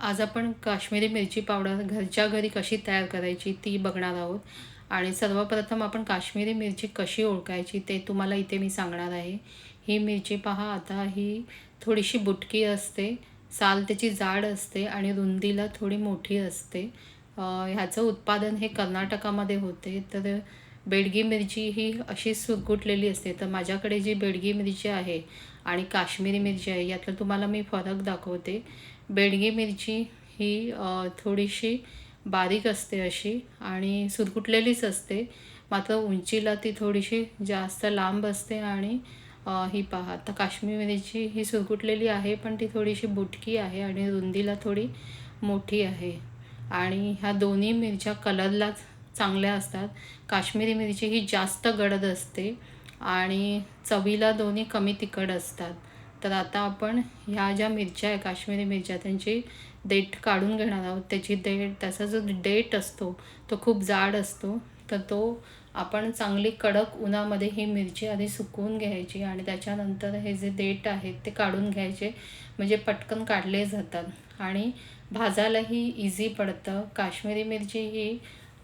आज आपण काश्मीरी मिरची पावडर घरच्या घरी कशी तयार करायची ती बघणार आहोत. आणि सर्वप्रथम आपण काश्मीरी मिरची कशी ओळखायची ते तुम्हाला इथे मी सांगणार आहे. ही मिरची पहा आता ही थोडीशी बुटकी असते साल त्याची जाड असते आणि रुंदीला थोडी मोठी असते. ह्याचं उत्पादन हे कर्नाटकामध्ये होते. तर बेडगी मिरची ही अशी सुरकुटलेली असते. तर माझ्याकडे जी बेडगी मिरची आहे आणि काश्मीरी मिरची आहे यातलं तुम्हाला मी फरक दाखवते. बेडगी मिरची ही थोडीशी बारीक असते अशी आणि सुरकुटलेलीच असते. मात्र उंचीला ती थोडीशी जास्त लांब असते आणि ही पहा तर काश्मीर मिरची ही सुरकुटलेली आहे पण ती थोडीशी बुटकी आहे आणि रुंदीला थोडी मोठी आहे. आणि ह्या दोन्ही मिरच्या कलरला चांगल्या असतात. काश्मीरी मिरची ही जास्त गडद असते आणि चवीला दोन्ही कमी तिखट असतात. तर आता आपण ह्या ज्या मिरच्या आहे काश्मीरी मिरच्या त्यांची देठ काढून घेणार आहोत. त्याची देठ त्याचा जो डेट असतो तो खूप जाड असतो. तर तो आपण चांगली कडक उन्हामध्ये ही मिरची आधी सुकवून घ्यायची आणि त्याच्यानंतर हे जे देठ आहेत ते काढून घ्यायचे. म्हणजे पटकन काढले जातात. आणि भाजायलाही इझी पडतं. काश्मीरी मिरची ही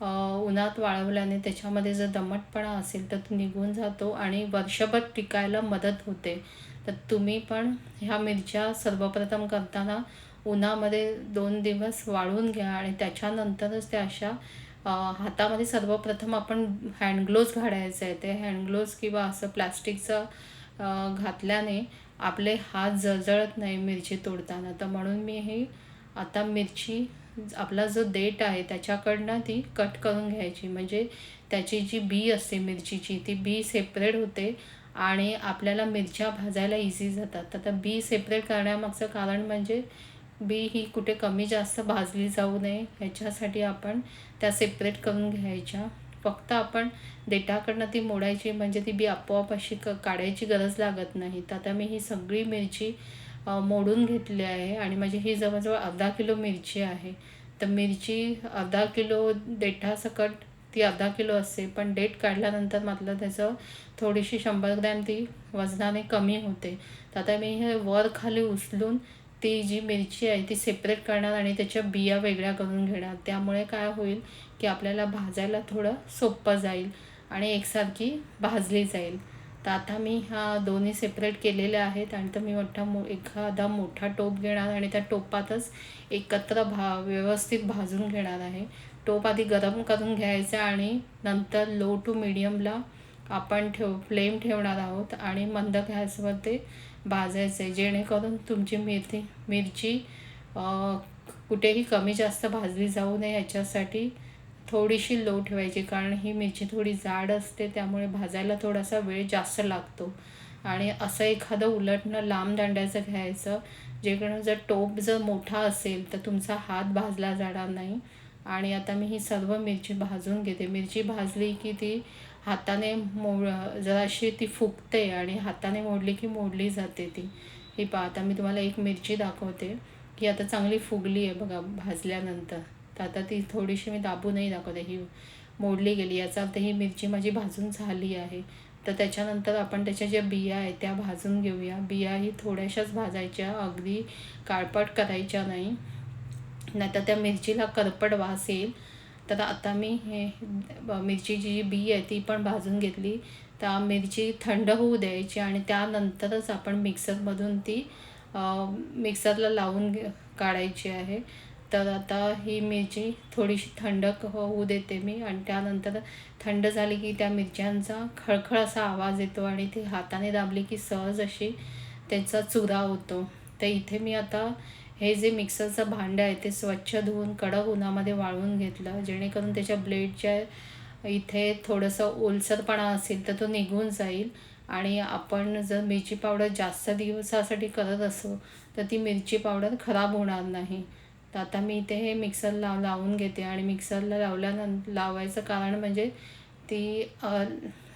उन्हात वाळवल्याने त्याच्यामध्ये जर दमटपणा असेल तर तो निघून जातो आणि वर्षभर टिकायला मदत होते. तर तुम्ही पण ह्या मिरच्या सर्वप्रथम करताना उन्हामध्ये दोन दिवस वाळून घ्या आणि त्याच्यानंतरच त्या अशा हातामध्ये सर्वप्रथम आपण हँडग्लोव्ज घालायचं. आहे ते हँडग्लोव्ज किंवा असं प्लास्टिकचं घातल्याने आपले हात जळजळत नाही मिरची तोडताना. तर म्हणून मी ही आता मिरची आपला जो देठ आहे त्याच्याकडनं ती कट करून घ्यायची. म्हणजे त्याची जी बी असते मिरचीची ती बी सेपरेट होते. आणि आपल्याला मिरच्या भाजायला इझी जातात. आता बी सेपरेट करण्यामागचं कारण म्हणजे बी ही कुठे कमी जास्त भाजली जाऊ नये ह्याच्यासाठी आपण त्या सेपरेट करून घ्यायच्या. फक्त आपण देठाकडनं ती मोडायची म्हणजे ती बी आपोआप अशी क काढायची गरज लागत नाही. तर आता मी ही सगळी मिरची मोडून घेतली आहे आणि माझी ही जवळजवळ अर्धा किलो मिरची आहे. तर मिरची अर्धा किलो देठासकट ती अर्धा किलो असते पण डेट काढल्यानंतर मात्र त्याचं थोडीशी शंभर ग्रॅम ती वजनाने कमी होते. तर आता मी हे वर खाली उचलून ती जी मिरची आहे ती सेपरेट करणार आणि त्याच्या बिया वेगळ्या करून घेणार. त्यामुळे काय होईल की आपल्याला भाजायला थोडं सोपं जाईल आणि एकसारखी भाजली जाईल. तर आता मी ह्या दोन्ही सेपरेट केलेल्या आहेत आणि तर मी मोठा मो एखादा मोठा टोप घेणार आणि त्या टोपातच एकत्र भा व्यवस्थित भाजून घेणार आहे. टोप आधी गरम करून घ्यायचा आणि नंतर लो टू मिडियमला आपण ठेव फ्लेम ठेवणार आहोत आणि मंद गॅसवर ते भाजायचं आहे जेणेकरून तुमची मिरची मिरची कुठेही कमी जास्त भाजली जाऊ नये याच्यासाठी थोडीशी लो ठेवायची कारण ही मिरची थोडी जाड असते त्यामुळे भाजायला थोडासा वेळ जास्त लागतो. आणि असं एखादं उलटणं लांब दांड्याचं घ्यायचं जेकडं जर टोप जर मोठा असेल तर तुमचा हात भाजला जाणार नाही. आणि आता मी ही सर्व मिरची भाजून घेते. मिरची भाजली की ती हाताने मोड जराशी ती फुगते आणि हाताने मोडली की मोडली जाते ती. ही पहा आता मी तुम्हाला एक मिरची दाखवते की आता चांगली फुगली आहे बघा भाजल्यानंतर. तर आता ती थोडीशी मी दाबूनही दाखवते. ही मोडली गेली. याचा अर्थ ही मिरची माझी भाजून झाली आहे. तर त्याच्यानंतर आपण त्याच्या ज्या बिया आहेत त्या भाजून घेऊया. बिया ही थोड्याशाच भाजायच्या. अगदी काळपट करायच्या नाही. नाहीतर त्या मिरचीला करपट वास येईल. तर आता मी हे मिरचीची जी बी आहे ती पण भाजून घेतली. त्या मिरची थंड होऊ द्यायची आणि त्यानंतरच आपण मिक्सरमधून ती मिक्सरला लावून काढायची आहे. तर आता ही मिरची थोडीशी थंड हो- होऊ देते मी. आणि त्यानंतर थंड झाली की त्या मिरच्यांचा खळखळ असा आवाज येतो आणि ती हाताने दाबली की सहज अशी त्याचा चुरा होतो. तर इथे मी आता हे जे मिक्सरचं भांडं आहे ते स्वच्छ धुवून कडक उन्हामध्ये वाळवून घेतलं. जेणेकरून त्याच्या ब्लेडच्या इथे थोडंसं ओलसरपणा असेल तर तो निघून जाईल. आणि आपण जर मिरची पावडर जास्त दिवसासाठी करत असो तर ती मिरची पावडर खराब होणार नाही. तर आता मी इथे हे मिक्सर लाव लावून घेते आणि मिक्सरला लावल्यानंतर लावायचं कारण म्हणजे ती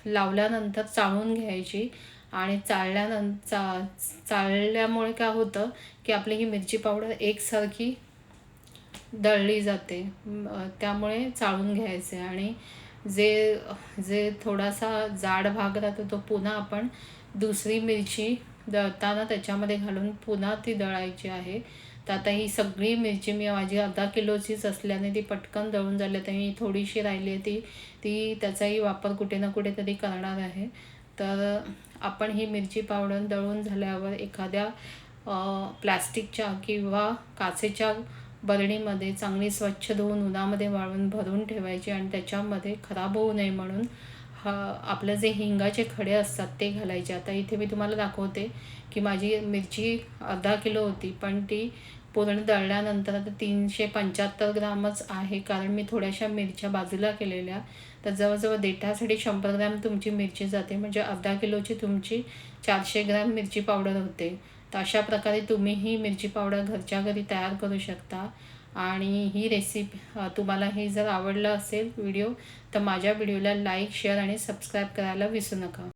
लावल्यानंतर चाळून घ्यायची आणि चाळल्यानंतर चा चाळल्यामुळे काय होतं की आपली ही मिरची पावडर एकसारखी दळली जाते. त्यामुळे चाळून घ्यायचे आणि जे जे थोडासा जाड भाग राहतो तो पुन्हा आपण दुसरी मिरची दळताना त्याच्यामध्ये घालून पुन्हा ती दळायची आहे. तर आता ही सगळी मिरची मी माझी अर्धा किलोचीच असल्याने ती पटकन दळून झाली. तर मी थोडीशी राहिली आहे ती. ती त्याचाही वापर कुठे ना कुठेतरी करणार आहे. तर आपण ही मिरची पावडर दळून झाल्यावर एखाद्या प्लॅस्टिकच्या किंवा काचेच्या बरणीमध्ये चांगली स्वच्छ धुवून उन्हामध्ये वाळवून भरून ठेवायची आणि त्याच्यामध्ये खराब होऊ नये म्हणून हा आपलं जे हिंगाचे खडे असतात ते घालायचे. आता इथे मी तुम्हाला दाखवते की माझी मिरची अर्धा किलो होती पण ती पूर्ण दळल्यानंतर आता तीनशे पंच्याहत्तर ग्रामच आहे. कारण मी थोड्याशा मिरच्या बाजूला केलेल्या. तर जवळजवळ देठासाठी शंभर ग्रॅम तुमची मिरची जाते. म्हणजे अर्धा किलोची तुमची चारशे ग्रॅम मिरची पावडर होते. तर अशा प्रकारे तुम्ही ही मिरची पावडर घरच्या घरी तयार करू शकता. आणि ही रेसिपी तुम्हाला हे जर आवडलं असेल व्हिडिओ तर माझ्या व्हिडिओला लाईक शेअर आणि सबस्क्राईब करायला विसरू नका.